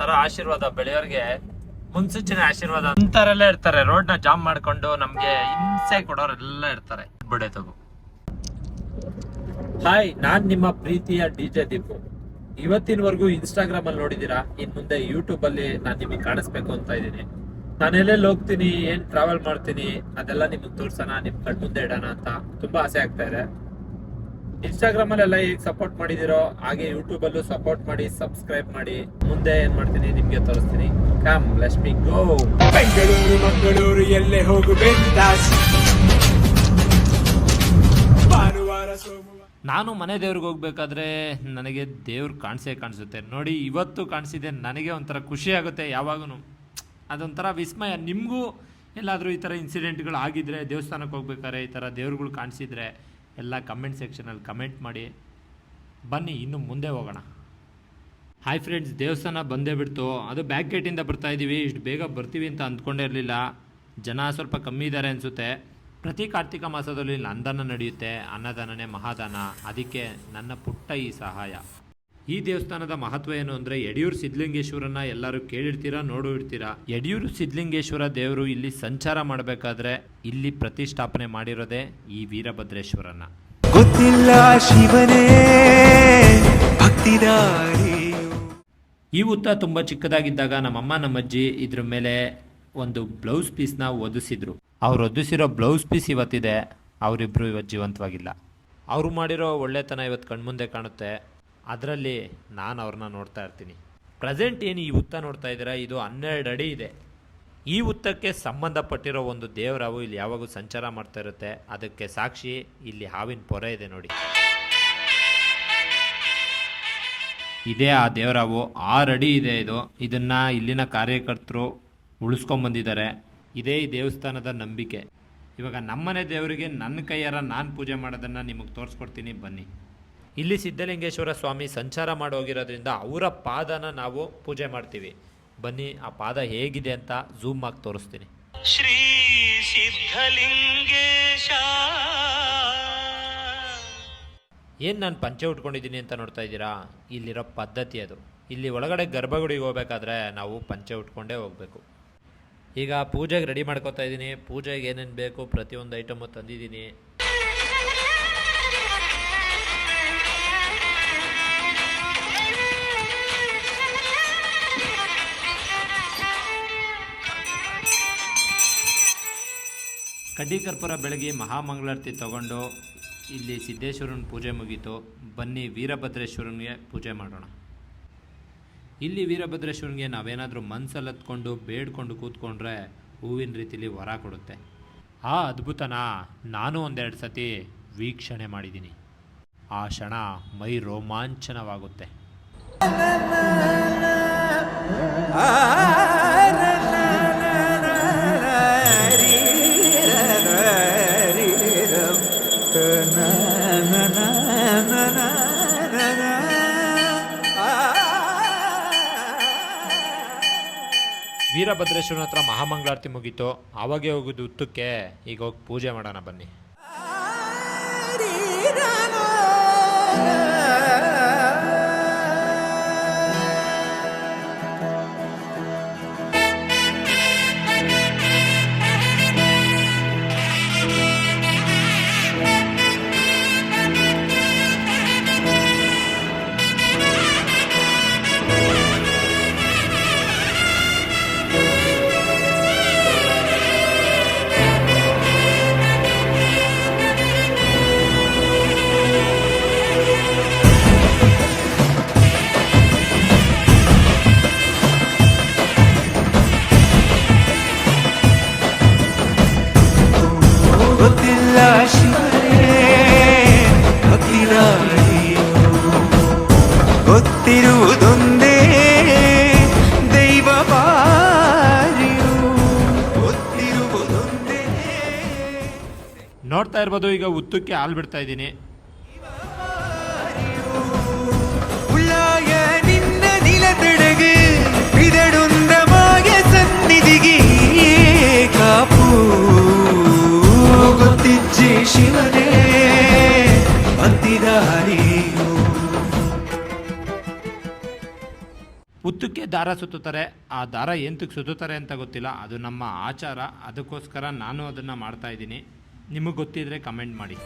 ತರ ಆಶೀರ್ವಾದ ಬೆಳೆಯೋರ್ಗೆ ಮುನ್ಸೂಚನೆ ಆಶೀರ್ವಾದ ಅಂತರೆಲ್ಲ ಇರ್ತಾರೆ. ರೋಡ್ನ ಜಾಮ್ ಮಾಡ್ಕೊಂಡು ನಮ್ಗೆ ಹಿಂಸೆ ಕೊಡೋರೆಲ್ಲ ಇರ್ತಾರೆ. ಬಿಡೆ ತಗೋ. ಹಾಯ್ ನಾನ್ ನಿಮ್ಮ ಪ್ರೀತಿಯ ಡಿಜೆ ದೀಪು. ಇವತ್ತಿನವರೆಗೂ ಇನ್ಸ್ಟಾಗ್ರಾಮ್ ಅಲ್ಲಿ ನೋಡಿದೀರಾ ಇನ್ ಮುಂದೆ ಯೂಟ್ಯೂಬ್ ಅಲ್ಲಿ ನಾನ್ ನಿಮಗೆ ಕಾಣಿಸ್ಬೇಕು ಅಂತ ಇದ್ದೀನಿ. ನಾನು ಎಲ್ಲೆಲ್ಲಿ ಹೋಗ್ತೀನಿ, ಏನ್ ಟ್ರಾವೆಲ್ ಮಾಡ್ತೀನಿ, ಅದೆಲ್ಲ ನಿಮ್ಗೆ ತೋರ್ಸೋಣ, ನಿಮ್ ಕಣ್ ಮುಂದೆ ಇಡೋಣ ಅಂತ ತುಂಬಾ ಆಸೆ ಆಗ್ತಾ ಇದೆ. ಇನ್ಸ್ಟಾಗ್ರಾಮ್ ಅಲ್ಲೆಲ್ಲ ಹೇಗೆ ಸಪೋರ್ಟ್ ಮಾಡಿದಿರೋ ಹಾಗೆ ಯೂಟ್ಯೂಬ್ ಅಲ್ಲೂ ಸಪೋರ್ಟ್ ಮಾಡಿ ಸಬ್ಸ್ಕ್ರೈಬ್ ಮಾಡಿ. ಮುಂದೆ ಏನ್ ಮಾಡ್ತೀನಿ ನಿಮ್ಗೆ ತೋರಿಸ್ತೀನಿ. ಕಮ್ ಲಕ್ಷ್ಮಿ ಗೋ ಬೆಂಗಳೂರು ಮಂಗಳೂರು ಎಲ್ಲೇ ಹೋಗು ಬಿಂದಾಸ್. ಭಾನುವಾರ ಸೋಮವಾರ. ನಾನು ಮನೆ ದೇವ್ರಿಗೆ ಹೋಗ್ಬೇಕಾದ್ರೆ ನನಗೆ ದೇವ್ರು ಕಾಣಿಸೇ ಕಾಣಿಸುತ್ತೆ. ನೋಡಿ ಇವತ್ತು ಕಾಣಿಸಿದೆ ನನಗೆ ಒಂಥರ ಖುಷಿ ಆಗುತ್ತೆ. ಯಾವಾಗೂ ಅದೊಂಥರ ವಿಸ್ಮಯ. ನಿಮಗೂ ಎಲ್ಲಾದರೂ ಈ ಥರ ಇನ್ಸಿಡೆಂಟ್ಗಳು ಆಗಿದ್ರೆ ದೇವಸ್ಥಾನಕ್ಕೆ ಹೋಗ್ಬೇಕಾದ್ರೆ ಈ ಥರ ದೇವ್ರುಗಳು ಕಾಣಿಸಿದ್ರೆ ಎಲ್ಲ ಕಮೆಂಟ್ ಸೆಕ್ಷನಲ್ಲಿ ಕಮೆಂಟ್ ಮಾಡಿ. ಬನ್ನಿ, ಇನ್ನು ಮುಂದೆ ಹೋಗೋಣ. ಹಾಯ್ ಫ್ರೆಂಡ್ಸ್ ದೇವಸ್ಥಾನ ಬಂದೇ ಬಿಡ್ತು. ಅದು ಬ್ಯಾಕ್ ಗೇಟಿಂದ ಬರ್ತಾ ಇದ್ದೀವಿ ಇಷ್ಟು ಬೇಗ ಬರ್ತೀವಿ ಅಂತ ಅಂದ್ಕೊಂಡೇ ಇರಲಿಲ್ಲ. ಜನ ಸ್ವಲ್ಪ ಕಮ್ಮಿ ಇದ್ದಾರೆ ಅನಿಸುತ್ತೆ. ಪ್ರತಿ ಕಾರ್ತಿಕ ಮಾಸದಲ್ಲಿ ಇಲ್ಲಿ ಅನ್ನದಾನ ನಡೆಯುತ್ತೆ. ಅನ್ನದಾನನೇ ಮಹಾದಾನ. ಅದಕ್ಕೆ ನನ್ನ ಪುಟ್ಟ ಈ ಸಹಾಯ. ಈ ದೇವಸ್ಥಾನದ ಮಹತ್ವ ಏನು ಅಂದ್ರೆ ಯಡಿಯೂರು ಸಿದ್ಧಲಿಂಗೇಶ್ವರನ ಎಲ್ಲರೂ ಕೇಳಿರ್ತೀರಾ ನೋಡಿರ್ತೀರಾ? ಯಡಿಯೂರು ಸಿದ್ಧಲಿಂಗೇಶ್ವರ ದೇವರು ಇಲ್ಲಿ ಸಂಚಾರ ಮಾಡಬೇಕಾದ್ರೆ ಇಲ್ಲಿ ಪ್ರತಿಷ್ಠಾಪನೆ ಮಾಡಿರೋದೆ ಈ ವೀರಭದ್ರೇಶ್ವರನ ಗೊತ್ತಿಲ್ಲ ಶಿವನೇ ಈ ಹುತ್ತ ತುಂಬ ಚಿಕ್ಕದಾಗಿದ್ದಾಗ ನಮ್ಮಮ್ಮ ನಮ್ಮಜ್ಜಿ ಇದ್ರ ಮೇಲೆ ಒಂದು ಬ್ಲೌಸ್ ಪೀಸ್ನ ಒದಿಸಿದ್ರು ಅವ್ರು ಒದಿಸಿರೋ ಬ್ಲೌಸ್ ಪೀಸ್ ಇವತ್ತಿದೆ ಅವರಿಬ್ಬರು ಇವತ್ತು ಜೀವಂತವಾಗಿಲ್ಲ. ಅವರು ಮಾಡಿರೋ ಒಳ್ಳೆತನ ಇವತ್ತು ಕಣ್ಮುಂದೆ ಕಾಣುತ್ತೆ. ಅದರಲ್ಲಿ ನಾನು ಅವ್ರನ್ನ ನೋಡ್ತಾ ಇರ್ತೀನಿ. ಪ್ರೆಸೆಂಟ್ ಏನು ಈ ಹುತ್ತ ನೋಡ್ತಾ ಇದ್ದೀರಾ? ಇದು ಹನ್ನೆರಡು ಅಡಿ ಇದೆ. ಈ ಹುತ್ತಕ್ಕೆ ಸಂಬಂಧಪಟ್ಟಿರೋ ಒಂದು ದೇವರಾವು ಇಲ್ಲಿ ಯಾವಾಗೂ ಸಂಚಾರ ಮಾಡ್ತಾ ಇರುತ್ತೆ. ಅದಕ್ಕೆ ಸಾಕ್ಷಿ ಇಲ್ಲಿ ಹಾವಿನ ಪೊರೆ ಇದೆ ನೋಡಿ. ಇದೇ ಆ ದೇವರಾವು ಆರು ಅಡಿ ಇದೆ ಇದು. ಇದನ್ನ ಇಲ್ಲಿನ ಕಾರ್ಯಕರ್ತರು ಉಳಿಸ್ಕೊಂಬಂದಿದ್ದಾರೆ ಇದೇ ಈ ದೇವಸ್ಥಾನದ ನಂಬಿಕೆ. ಇವಾಗ ನಮ್ಮನೆ ದೇವರಿಗೆ ನನ್ನ ಕೈಯಾರ ನಾನು ಪೂಜೆ ಮಾಡೋದನ್ನು ನಿಮಗೆ ತೋರಿಸ್ಕೊಡ್ತೀನಿ. ಬನ್ನಿ. ಇಲ್ಲಿ ಸಿದ್ಧಲಿಂಗೇಶ್ವರ ಸ್ವಾಮಿ ಸಂಚಾರ ಮಾಡೋಗಿರೋದ್ರಿಂದ ಅವರ ಪಾದನ ನಾವು ಪೂಜೆ ಮಾಡ್ತೀವಿ. ಬನ್ನಿ ಆ ಪಾದ ಹೇಗಿದೆ ಅಂತ ಝೂಮ್ ಆಗಿ ತೋರಿಸ್ತೀನಿ. ಶ್ರೀ ಸಿದ್ಧಲಿಂಗೇಶ. ಏನು ನಾನು ಪಂಚೆ ಉಟ್ಕೊಂಡಿದ್ದೀನಿ ಅಂತ ನೋಡ್ತಾ ಇದ್ದೀರಾ? ಇಲ್ಲಿರೋ ಪದ್ಧತಿ ಅದು. ಇಲ್ಲಿ ಒಳಗಡೆ ಗರ್ಭಗುಡಿಗೆ ಹೋಗ್ಬೇಕಾದ್ರೆ ನಾವು ಪಂಚೆ ಉಟ್ಕೊಂಡೇ ಹೋಗಬೇಕು. ಈಗ ಪೂಜೆಗೆ ರೆಡಿ ಮಾಡ್ಕೋತಾ ಇದ್ದೀನಿ. ಪೂಜೆಗೆ ಏನೇನು ಬೇಕು ಪ್ರತಿಯೊಂದು ಐಟಮು ತಂದಿದ್ದೀನಿ. ಕಡ್ಡಿ ಕರ್ಪೂರ ಬೆಳಗ್ಗೆ ಮಹಾಮಂಗಳಾರತಿ ತಗೊಂಡು ಇಲ್ಲಿ ಸಿದ್ದೇಶ್ವರನ ಪೂಜೆ ಮುಗೀತು. ಬನ್ನಿ ವೀರಭದ್ರೇಶ್ವರನಿಗೆ ಪೂಜೆ ಮಾಡೋಣ. ಇಲ್ಲಿ ವೀರಭದ್ರೇಶ್ವರನಿಗೆ ನಾವೇನಾದರೂ ಮನ್ಸಲ್ಲಿ ಹತ್ಕೊಂಡು ಬೇಡ್ಕೊಂಡು ಕೂತ್ಕೊಂಡ್ರೆ ಹೂವಿನ ರೀತಿಲಿ ವರ ಕೊಡುತ್ತೆ. ಆ ಅದ್ಭುತನ ನಾನು ಒಂದೆರಡು ಸತಿ ವೀಕ್ಷಣೆ ಮಾಡಿದ್ದೀನಿ. ಆ ಕ್ಷಣ ಮೈ ರೋಮಾಂಚನವಾಗುತ್ತೆ. ವೀರಭದ್ರೇಶ್ವರನ ಹತ್ರ ಮಹಾಮಂಗಳಾರತಿ ಮುಗೀತು. ಆವಾಗೇ ಹೋಗೋದು ಉತ್ತಕ್ಕೆ. ಈಗ ಹೋಗಿ ಪೂಜೆ ಮಾಡೋಣ ಬನ್ನಿ. ನೋಡ್ತಾ ಇರ್ಬೋದು ಈಗ ಉತ್ತಕ್ಕೆ ಹಾಲು ಬಿಡ್ತಾ ಇದ್ದೀನಿ. ಶಿವನೇ ಭಕ್ತಿದಾರಿಯು ಉತ್ತು ದಾರ ಸುತ್ತುತ್ತಾರೆ. ಆ ದಾರ ಎಂತಕ್ಕೆ ಸುತ್ತುತ್ತಾರೆ ಅಂತ ಗೊತ್ತಿಲ್ಲ. ಅದು ನಮ್ಮ ಆಚಾರ. ಅದಕ್ಕೋಸ್ಕರ ನಾನು ಅದನ್ನು ಮಾಡ್ತಾ ಇದ್ದೀನಿ. ನಿಮಗೆ ಗೊತ್ತಿದ್ರೆ ಕಮೆಂಟ್ ಮಾಡಿ.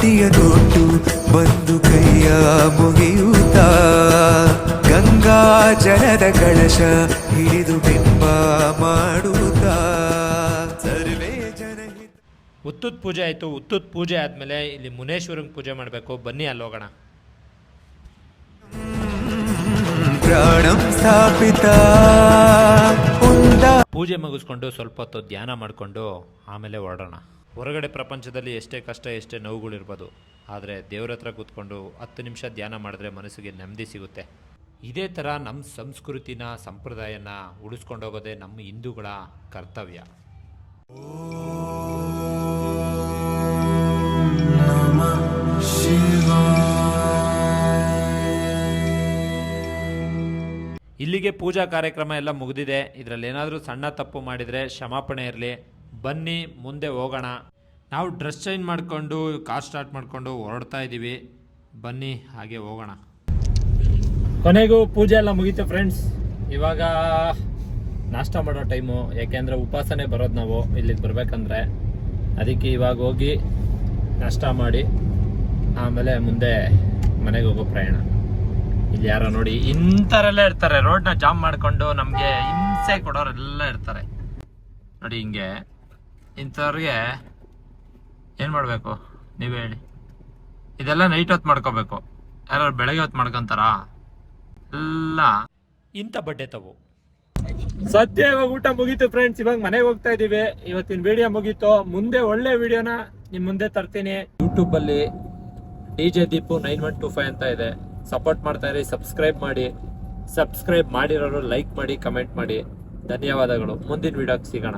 ಮಡಿಯ ನೋಟು ಬಂದು ಕೈಯ ಮುಗಿಯುತ್ತ. ಗಂಗಾ ಜಲದ ಕಳಶ ಹಿಡಿದು ಬಿಂಬ ಮಾಡುತ್ತ. ಸರ್ವೇ ಉತ್ತುತ್ ಪೂಜೆ ಆಯಿತು. ಉತ್ತುತ್ ಪೂಜೆ ಆದಮೇಲೆ ಇಲ್ಲಿ ಮುನೇಶ್ವರಂಗೆ ಪೂಜೆ ಮಾಡಬೇಕು. ಬನ್ನಿ ಅಲ್ಲಿ ಹೋಗೋಣ. ಪ್ರಾಣಂ ಸ್ಥಾಪಿತ. ಪೂಜೆ ಮುಗಿಸ್ಕೊಂಡು ಸ್ವಲ್ಪ ಹೊತ್ತು ಧ್ಯಾನ ಮಾಡಿಕೊಂಡು ಆಮೇಲೆ ಹೊರಡೋಣ. ಹೊರಗಡೆ ಪ್ರಪಂಚದಲ್ಲಿ ಎಷ್ಟೇ ಕಷ್ಟ, ಎಷ್ಟೇ ನೋವುಗಳಿರ್ಬೋದು, ಆದರೆ ದೇವ್ರ ಹತ್ರ ಕೂತ್ಕೊಂಡು ಹತ್ತು ನಿಮಿಷ ಧ್ಯಾನ ಮಾಡಿದ್ರೆ ಮನಸ್ಸಿಗೆ ನೆಮ್ಮದಿ ಸಿಗುತ್ತೆ. ಇದೇ ಥರ ನಮ್ಮ ಸಂಸ್ಕೃತಿನ, ಸಂಪ್ರದಾಯನ ಉಳಿಸ್ಕೊಂಡು ಹೋಗೋದೇ ನಮ್ಮ ಹಿಂದೂಗಳ ಕರ್ತವ್ಯ. ಇಲ್ಲಿಗೆ ಪೂಜಾ ಕಾರ್ಯಕ್ರಮ ಎಲ್ಲ ಮುಗಿದಿದೆ. ಇದರಲ್ಲಿ ಏನಾದರೂ ಸಣ್ಣ ತಪ್ಪು ಮಾಡಿದರೆ ಕ್ಷಮಾಪಣೆ ಇರಲಿ. ಬನ್ನಿ, ಮುಂದೆ ಹೋಗೋಣ. ನಾವು ಡ್ರೆಸ್ ಚೇಂಜ್ ಮಾಡಿಕೊಂಡು ಕಾರ್ ಸ್ಟಾರ್ಟ್ ಮಾಡಿಕೊಂಡು ಹೊರಡ್ತಾ ಇದ್ದೀವಿ ಬನ್ನಿ, ಹಾಗೆ ಹೋಗೋಣ. ಕೊನೆಗೂ ಪೂಜೆ ಎಲ್ಲ ಮುಗೀತು ಫ್ರೆಂಡ್ಸ್ ಇವಾಗ ನಾಷ್ಟ ಮಾಡೋ ಟೈಮು ಯಾಕೆಂದರೆ ಉಪಾಸನೆ ಬರೋದು ನಾವು ಇಲ್ಲಿಗೆ ಬರಬೇಕಂದ್ರೆ. ಅದಕ್ಕೆ ಇವಾಗ ಹೋಗಿ ನಾಷ್ಟ ಮಾಡಿ, ಆಮೇಲೆ ಮುಂದೆ ಮನೆಗೆ ಹೋಗೋ ಪ್ರಯಾಣ. ಇಲ್ಲಿ ಯಾರೋ ನೋಡಿ, ಇಂಥರೆಲ್ಲ ಇರ್ತಾರೆ. ರೋಡ್ನ ಜಾಮ್ ಮಾಡಿಕೊಂಡು ನಮಗೆ ಹಿಂಸೆ ಕೊಡೋರೆಲ್ಲ ಇರ್ತಾರೆ. ನೋಡಿ ಹಿಂಗೆ. ಇಂಥವ್ರಿಗೆ ಏನು ಮಾಡಬೇಕು? ನೀವು ಹೇಳಿ. ಇದೆಲ್ಲ ನೈಟ್ ಹೊತ್ತು ಮಾಡ್ಕೋಬೇಕು. ಯಾರು ಬೆಳಗ್ಗೆ ಹೊತ್ತು ಮಾಡ್ಕೊಂತಾರ? ಎಲ್ಲ. ಇಂಥ ಬಡ್ಡೆ ತಗೋ. ಸದ್ಯ ಇವಾಗ ಊಟ ಮುಗೀತು ಫ್ರೆಂಡ್ಸ್ ಇವಾಗ ಮನೆಗೆ ಹೋಗ್ತಾ ಇದೀವಿ. ಇವತ್ತಿನ ವಿಡಿಯೋ ಮುಗೀತು. ಮುಂದೆ ಒಳ್ಳೆ ವಿಡಿಯೋನ ನಿಮ್ ಮುಂದೆ ತರ್ತೀನಿ. ಯೂಟ್ಯೂಬ್ ಅಲ್ಲಿ D J Deepu nine one two five ಅಂತ ಇದೆ. ಸಪೋರ್ಟ್ ಮಾಡ್ತಾ ಇರಿ ಸಬ್ಸ್ಕ್ರೈಬ್ ಮಾಡಿ. ಸಬ್ಸ್ಕ್ರೈಬ್ ಮಾಡಿರೋರು ಲೈಕ್ ಮಾಡಿ ಕಮೆಂಟ್ ಮಾಡಿ. ಧನ್ಯವಾದಗಳು. ಮುಂದಿನ ವಿಡಿಯೋಗೆ ಸಿಗೋಣ.